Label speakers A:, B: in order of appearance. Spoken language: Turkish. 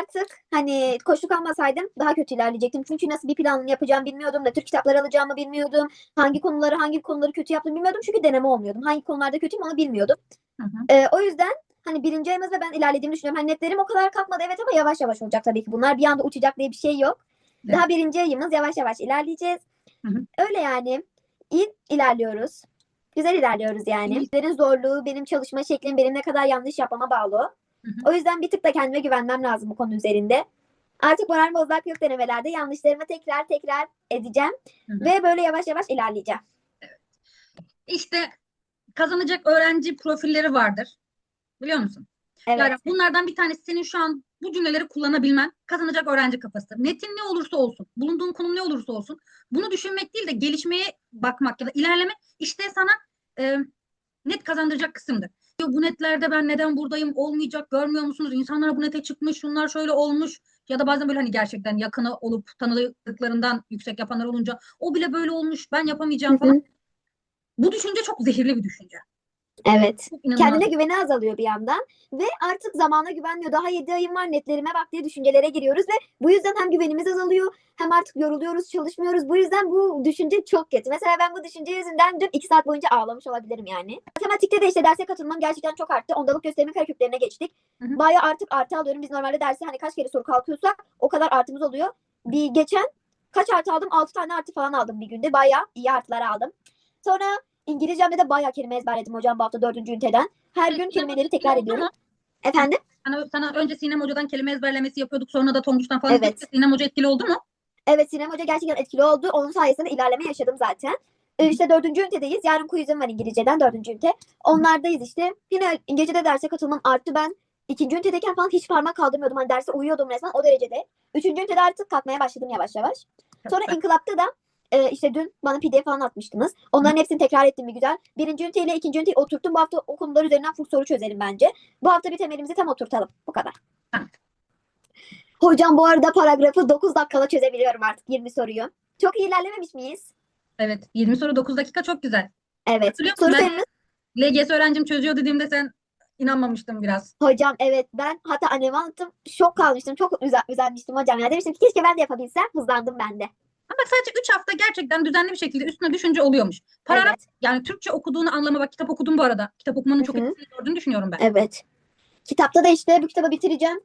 A: artık hani koşu kalmasaydım daha kötü ilerleyecektim. Çünkü nasıl bir plan yapacağımı bilmiyordum. Ne tür kitaplar alacağımı bilmiyordum. Hangi konuları hangi konuları kötü yaptığımı bilmiyordum. Çünkü deneme olmuyordum. Hangi konularda kötüyüm onu bilmiyordum.
B: Hı hı.
A: Ee, o yüzden hani birinci ayımızda ben ilerlediğimi düşünüyorum. Hani netlerim o kadar kalkmadı evet ama yavaş yavaş olacak tabii ki. Bunlar bir anda uçacak diye bir şey yok.
B: Evet.
A: Daha birinci ayımız yavaş yavaş ilerleyeceğiz.
B: Hı hı.
A: Öyle yani. İyi ilerliyoruz. Güzel ilerliyoruz yani.
B: İyi.
A: Derslerin zorluğu, benim çalışma şeklim, benim ne kadar yanlış yapmama bağlı.
B: Hı hı.
A: O yüzden bir tık da kendime güvenmem lazım bu konu üzerinde. Artık moral bozmak yok denemelerde. Yanlışlarımı tekrar tekrar edeceğim.
B: Hı hı.
A: Ve böyle yavaş yavaş ilerleyeceğim.
B: İşte kazanacak öğrenci profilleri vardır. Biliyor musun?
A: Evet.
B: Yani bunlardan bir tanesi senin şu an bu cümleleri kullanabilmen kazanacak öğrenci kafası. Netin ne olursa olsun, bulunduğun konum ne olursa olsun bunu düşünmek değil de gelişmeye bakmak ya da ilerleme işte sana e, net kazandıracak kısımdır. Diyor, Bu netlerde ben neden buradayım olmayacak görmüyor musunuz? İnsanlara bu nete çıkmış şunlar şöyle olmuş ya da bazen böyle hani gerçekten yakını olup tanıdıklarından yüksek yapanlar olunca o bile böyle olmuş ben yapamayacağım falan.
A: hı.
B: Bu düşünce çok zehirli bir düşünce.
A: Evet.
B: İnanılmaz.
A: Kendine güveni azalıyor bir yandan ve artık zamana güvenmiyor. Daha 7 ayım var netlerime bak diye düşüncelere giriyoruz ve bu yüzden hem güvenimiz azalıyor hem artık yoruluyoruz, çalışmıyoruz. Bu yüzden bu düşünce çok kötü. Mesela ben bu düşünce yüzünden dün 2 saat boyunca ağlamış olabilirim yani. Matematikte de işte derse katılmam gerçekten çok arttı. Ondalık gösterme kareköklerine geçtik.
B: Hı hı.
A: Bayağı artık artı alıyorum. Biz normalde derse hani kaç kere soru kalkıyorsak o kadar artımız oluyor. Bir geçen kaç artı aldım? 6 tane artı falan aldım bir günde. Bayağı iyi artılar aldım. Sonra İngilizcemde de bayağı kelime ezberledim hocam bu hafta dördüncü üniteden. Her gün kelimeleri tekrar ediyorum. Efendim?
B: Sana, sana önce Sinem Hoca'dan kelime ezberlemesi yapıyorduk. Sonra da Tonguç'tan falan.
A: Evet.
B: Sinem Hoca etkili oldu mu?
A: Evet Sinem Hoca gerçekten etkili oldu. Onun sayesinde ilerleme yaşadım zaten. Ee, işte dördüncü ünitedeyiz. Yarın quizim var İngilizceden dördüncü ünite. Onlardayız işte. Yine İngilizce'de derse katılmam arttı. Ben ikinci ünitedeyken falan hiç parmak kaldırmıyordum. Hani derse uyuyordum resmen o derecede. Üçüncü ünitede artık kalkmaya başladım yavaş yavaş. Sonra inkılapta da e, işte dün bana pdf falan atmıştınız. Onların hepsini tekrar ettim bir güzel. Birinci üniteyle ikinci üniteyi oturttum. Bu hafta o konular üzerinden full soru çözelim bence. Bu hafta bir temelimizi tam oturtalım. Bu kadar. Hocam bu arada paragrafı 9 dakikada çözebiliyorum artık 20 soruyu. Çok iyi ilerlememiş miyiz?
B: Evet. 20 soru 9 dakika çok güzel.
A: Evet. Soru
B: Ben-
A: sayımız
B: LGS öğrencim çözüyor dediğimde sen inanmamıştın biraz.
A: hocam evet ben hatta anneme anlattım. Şok kalmıştım. Çok üzen, üzenmiştim hocam. Ya demiştim ki keşke ben de yapabilsem. Hızlandım ben de.
B: Ama bak sadece 3 hafta gerçekten düzenli bir şekilde üstüne düşünce oluyormuş. Paragraf
A: Evet.
B: yani Türkçe okuduğunu anlama bak kitap okudum bu arada. Kitap okumanın çok
A: Hı hı.
B: etkili gördüğünü düşünüyorum ben.
A: Evet. Kitapta da işte bu kitabı bitireceğim.